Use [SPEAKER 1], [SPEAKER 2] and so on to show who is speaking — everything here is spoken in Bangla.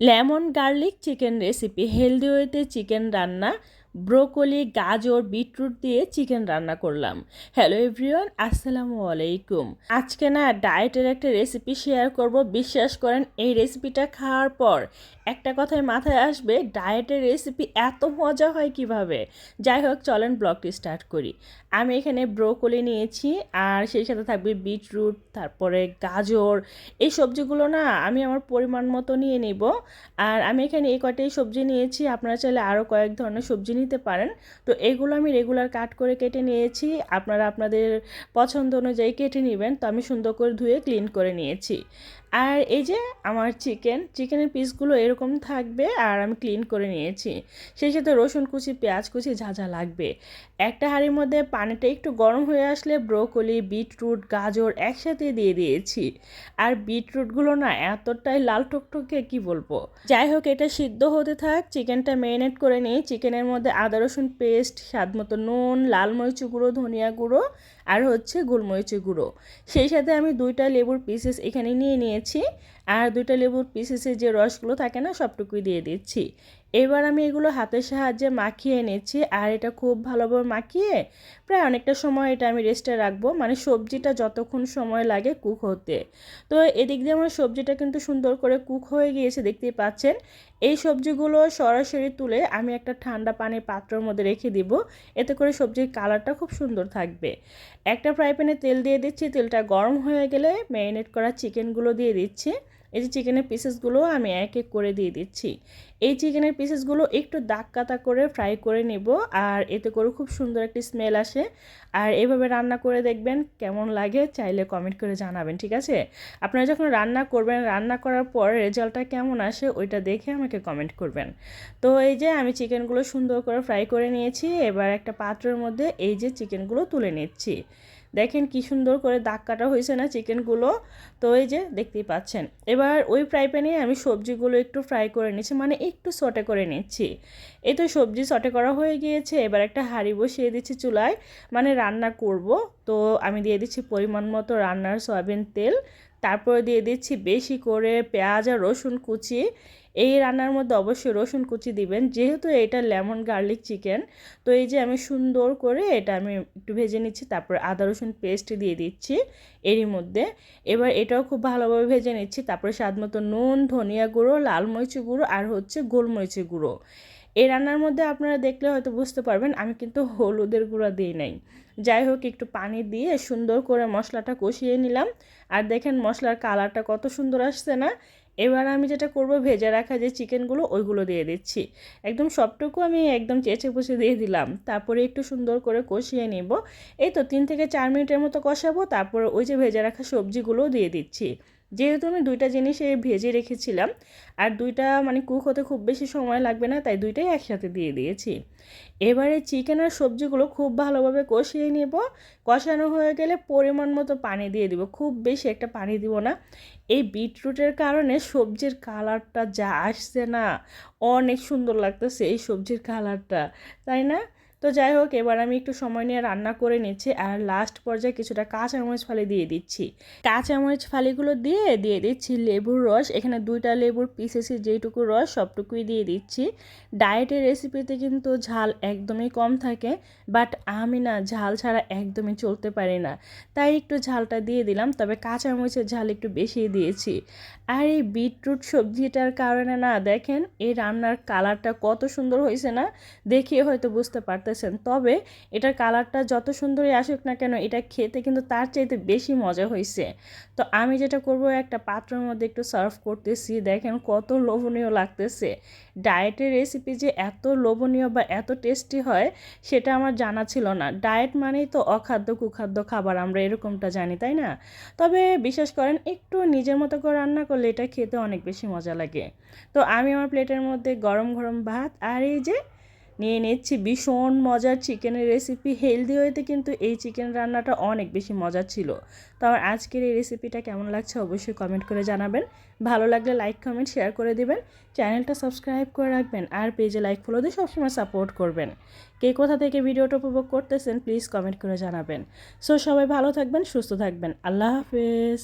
[SPEAKER 1] Lemon garlic chicken recipe healthy ওয়েতে চিকেন রান্না ব্রোকলি, গাজর, বিটরুট দিয়ে চিকেন রান্না করলাম। হ্যালো এভরিওয়ান, আসসালামু আলাইকুম। আজকে না ডায়েটের একটা রেসিপি শেয়ার করব। বিশ্বাস করেন, এই রেসিপিটা খাওয়ার পর একটা কথাই মাথায় আসবে, ডায়েটের রেসিপি এত মজা হয় কীভাবে? যাই হোক, চলেন ব্লগটি স্টার্ট করি। আমি এখানে ব্রোকলি নিয়েছি, আর সেই সাথে থাকবে বিটরুট, তারপরে গাজর। এই সবজিগুলো না আমি আমার পরিমাণ মতো নিয়ে নিব। আর আমি এখানে এই কয়টাই সবজি নিয়েছি। আপনারা চাইলে আরও কয়েক ধরনের সবজি নিতে পারেন। তো এগুলো আমি রেগুলার কাট করে কেটে নিয়েছি। আপনারা আপনাদের পছন্দ অনুযায়ী কেটে নেবেন। তো আমি সুন্দর করে ধুয়ে ক্লিন করে নিয়েছি। আর এই যে আমার চিকেন চিকেনের পিসগুলো এরকম থাকবে আর আমি ক্লিন করে নিয়েছি। সেই সাথে রসুন কুচি, পেঁয়াজ কুচি, যা যা লাগবে। একটা হাঁড়ির মধ্যে পানিটা একটু গরম হয়ে আসলে ব্রোকলি বিটরুট গাজর একসাথে দিয়ে দিয়েছি। আর বিটরুটগুলো না এতটাই লাল টকটকে কি বলব? যাই হোক, এটা সিদ্ধ হতে থাক। চিকেনটা ম্যারিনেট করে নিই। চিকেনের মধ্যে আদা, রসুন পেস্ট স্বাদ মতো নুন, লাল মরিচ গুঁড়ো, ধনিয়া গুঁড়ো আর হচ্ছে গোলমরিচি গুঁড়ো। সেই সাথে আমি দুইটা লেবুর পিসেস এখানে নিয়ে নিয়েছি। আর দুইটা লেবুর পিসেসের যে রসগুলো থাকে না, সবটুকুই দিয়ে দিচ্ছি। এবার আমি এগুলো হাতের সাহায্যে মাখিয়ে নিচ্ছি, আর এটা খুব ভালোভাবে মাখিয়ে প্রায় অনেকটা সময় এটা আমি রেস্টে রাখব মানে সবজিটা যতক্ষণ সময় লাগে কুক হতে। তো এদিক দিয়ে আমার সবজিটা কিন্তু সুন্দর করে কুক হয়ে গিয়েছে, দেখতেই পাচ্ছেন। এই সবজিগুলো সরাসরি তুলে আমি একটা ঠান্ডা পানির পাত্রের মধ্যে রেখে দিব, এতে করে সবজির কালারটা খুব সুন্দর থাকবে। একটা ফ্রাই প্যানে তেল দিয়ে দিচ্ছি, তেলটা গরম হয়ে গেলে ম্যারিনেট করা চিকেনগুলো দিয়ে দিচ্ছি। এই যে চিকেনের পিসেসগুলো আমি এক এক করে দিয়ে দিচ্ছি। এই চিকেনের পিসেসগুলো একটু দাগ কাতা করে ফ্রাই করে নেব আর এতে করে খুব সুন্দর একটি স্মেল আসে। আর এভাবে রান্না করে দেখবেন কেমন লাগে, চাইলে কমেন্ট করে জানাবেন, ঠিক আছে? আপনারা যখন রান্না করবেন, রান্না করার পর রেজাল্টটা কেমন আসে ওইটা দেখে আমাকে কমেন্ট করবেন। তো এই যে আমি চিকেনগুলো সুন্দর করে ফ্রাই করে নিয়েছি, এবার একটা পাত্রের মধ্যে এই যে চিকেনগুলো তুলে নিচ্ছি। দেখেন কি সুন্দর করে দাগ কাটা হয়েছে না চিকেনগুলো? তো এই যে দেখতেই পাচ্ছেন। এবার ওই ফ্রাই প্যানে আমি সবজিগুলো একটু ফ্রাই করে নিচ্ছি মানে একটু সটে করে নিচ্ছি। এই তো সবজি সটে করা হয়ে গিয়েছে, এবার একটা হাঁড়ি বসিয়ে দিচ্ছি চুলায় মানে রান্না করব। তো আমি দিয়ে দিচ্ছি পরিমাণ মতো রান্নার সয়াবিন তেল। তারপরে দিয়ে দিচ্ছি বেশি করে পেঁয়াজ আর রসুন কুচি। এই রান্নার মধ্যে অবশ্যই রসুন কুচি দিবেন। যেহেতু এটা লেমন গার্লিক চিকেন, তো এই যে আমি সুন্দর করে এটা আমি একটু ভেজে নিচ্ছি, তারপর আদা, রসুন পেস্ট দিয়ে দিচ্ছি এরই মধ্যে। এবার এটাও খুব ভালোভাবে ভেজে নিচ্ছি, তারপরে স্বাদ মতো নুন, ধনিয়া গুঁড়ো, লাল মরিচি গুঁড়ো আর হচ্ছে গোলমরিচি গুঁড়ো। এই রান্নার মধ্যে আপনারা দেখলে হয়তো বুঝতে পারবেন, আমি কিন্তু হলুদের গুঁড়া দিই নাই। যাই হোক, একটু পানি দিয়ে সুন্দর করে মশলাটা কষিয়ে নিলাম। আর দেখেন মশলার কালারটা কত সুন্দর আসছে না? এবার আমি যেটা করব, ভেজে রাখা যে চিকেনগুলো, ওইগুলো দিয়ে দিচ্ছি। একদম সবটুকু আমি একদম চেঁচে পুষে দিয়ে দিলাম। তারপরে একটু সুন্দর করে কষিয়ে নিব। এই তো তিন থেকে চার মিনিটের মতো কষাবো, তারপরে ওই যে ভেজে রাখা সবজিগুলোও দিয়ে দিচ্ছি। যেহেতু আমি দুইটা জিনিস ভেজে রেখেছিলাম, আর দুইটা মানে কুক হতে খুব বেশি সময় লাগবে না, তাই দুইটাই একসাথে দিয়ে দিয়েছি। এবারে চিকেন আর সবজিগুলো খুব ভালোভাবে কষিয়ে নেব। কষানো হয়ে গেলে পরিমাণ মতো পানি দিয়ে দিব। খুব বেশি একটা পানি দিব না। এই বিটরুটের কারণে সবজির কালারটা যা আসছে না, অনেক সুন্দর লাগতেছে এই সবজির কালারটা, তাই না? তো যাই হোক, এবার আমি একটু সময় নিয়ে রান্না করে নিচ্ছি আর লাস্ট পর্যায়ে কিছুটা কাঁচামরিচ ফালি দিয়ে দিচ্ছি। কাঁচামরিচ ফালিগুলো দিয়ে দিয়ে দিচ্ছি লেবুর রস। এখানে দুইটা লেবুর পিসেসি যেইটুকু রস সবটুকুই দিয়ে দিচ্ছি। ডায়েটের রেসিপিতে কিন্তু ঝাল একদমই কম থাকে বাট আমি না ঝাল ছাড়া একদমই চলতে পারি না। তাই একটু ঝালটা দিয়ে দিলাম, তবে কাঁচামরিচের ঝাল একটু বেশি দিয়েছি। আর এই বিটরুট সবজিটার কারণে না, দেখেন এই রান্নার কালারটা কত সুন্দর হয়েছে না? দেখিয়ে হয়তো বুঝতে পারতেছেন তবে এটার কালারটা যত সুন্দরই আসুক না কেন, এটা খেতে কিন্তু তার চাইতে বেশি মজা হয়েছে তো আমি যেটা করব, একটা পাত্রের মধ্যে একটু সার্ভ করতেছি। দেখেন কত লোভনীয় লাগতেছে। ডায়েটের রেসিপি যে এত লোভনীয় বা এত টেস্টি হয়, সেটা আমার জানা ছিল না। ডায়েট মানেই তো অখাদ্য, কুখাদ্য খাবার, আমরা এরকমটা জানি, তাই না? তবে বিশ্বাস করেন, একটু নিজের মতো করে রান্না করলে এটা খেতে অনেক বেশি মজা লাগে। তো আমি আমার প্লেটের মধ্যে গরম গরম ভাত আর এই যে নিয়ে নিচ্ছি। ভীষণ মজার চিকেনের রেসিপি হেলদি ওয়েতে কিন্তু এই চিকেন রান্নাটা অনেক বেশি মজার ছিল। তো আমার আজকের এই রেসিপিটা কেমন লাগছে অবশ্যই কমেন্ট করে জানাবেন। ভালো লাগলে লাইক কমেন্ট শেয়ার করে দিবেন। চ্যানেলটা সাবস্ক্রাইব করে রাখবেন আর পেজে লাইক ফলো দিয়ে সবসময় সাপোর্ট করবেন। কে কোথা থেকে ভিডিওটা উপভোগ করতেছেন প্লিজ কমেন্ট করে জানাবেন। সো সবাই ভালো থাকবেন, সুস্থ থাকবেন। আল্লাহ হাফেজ।